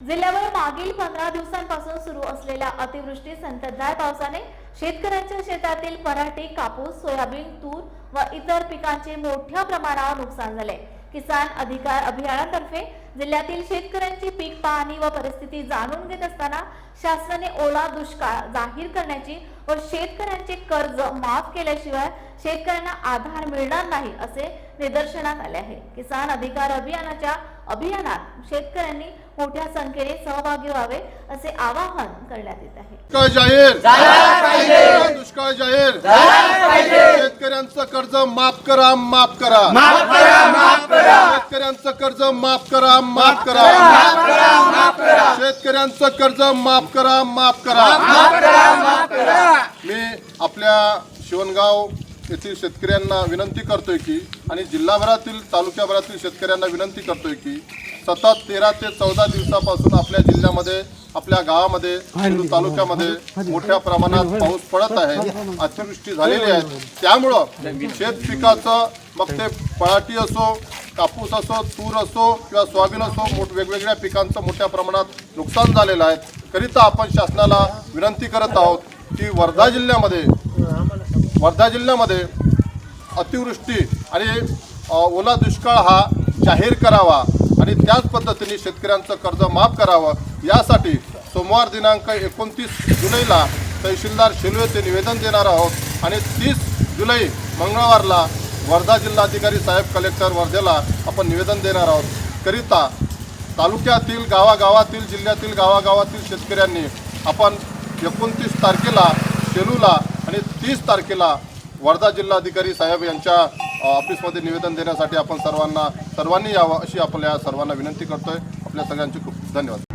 जिल्ह्यावर मागील पंधरा दिवसांपासून सुरू असलेल्या अतिवृष्टी संततधार पावसाने शेतकऱ्यांच्या शेतातील पराठी कापूस सोयाबीन तूर व इतर पिकांचे मोठ्या प्रमाणावर नुकसान झाले. किसान अधिकार अभियानातर्फे जिल्ह्यातील शेतकऱ्यांची पीक पाहणी व परिस्थिती जाणून घेत असताना शासनाने ओला दुष्काळ जाहीर करण्याची व शेतकऱ्यांचे कर्ज माफ केल्याशिवाय शेतकऱ्यांना आधार मिळणार नाही असे निदर्शनात आले आहे. किसान अधिकार अभियानाच्या अभियानात शेतकऱ्यांनी मोठ्या संख्येने सहभागी व्हावे असे आवाहन करण्यात येत आहे. दुष्काळ जाहीर. दुष्काळ जाहीर. शेतकऱ्यांचं कर्ज माफ करा माफ करा. शेतकऱ्यांचं कर्ज माफ करा माफ करा. शेतकऱ्यांचं कर्ज माफ करा माफ करा. मी आपल्या शिवणगाव येथील शेतकऱ्यांना विनंती करतोय की आणि जिल्हाभरातील तालुक्याभरातील शेतकऱ्यांना विनंती करतोय की सतत तेरा ते चौदा दिवसापासून आपल्या जिल्ह्यामध्ये आपल्या गावामध्ये तालुक्यामध्ये मोठ्या प्रमाणात पाऊस पडत आहे अतिवृष्टी झालेली आहे. त्यामुळं शेत पिकाचं मग ते पळाटी असो कापूस असो तूर असो किंवा सोयाबीन असो मोठ वेगवेगळ्या पिकांचं मोठ्या प्रमाणात नुकसान झालेलं आहे. करिता आपण शासनाला विनंती करत आहोत की वर्धा जिल्ह्यामध्ये वर्धा जिल्ह्यामध्ये अतिवृष्टी आणि ओला दुष्काळ हा जाहीर करावा. आणि त्याच पद्धतीने शेतकऱ्यांचं कर्ज माफ करावं. यासाठी सोमवार दिनांक एकोणतीस जुलैला तहसीलदार शेलू येथे निवेदन देणार आहोत. आणि तीस जुलै मंगळवारला वर्धा जिल्हाधिकारी साहेब कलेक्टर वर्धेला आपण निवेदन देणार आहोत. करिता तालुक्यातील गावागावातील जिल्ह्यातील गावागावातील शेतकऱ्यांनी आपण एकोणतीस तारखेला सेलूला आणि तीस तारखेला वर्धा जिल्हाधिकारी साहेब यांच्या ऑफिसमध्ये निवेदन देण्यासाठी आपण सर्वांना सर्वांनी यावं अशी आपल्या सर्वांना विनंती करतोय. आपल्या सगळ्यांचे खूप धन्यवाद.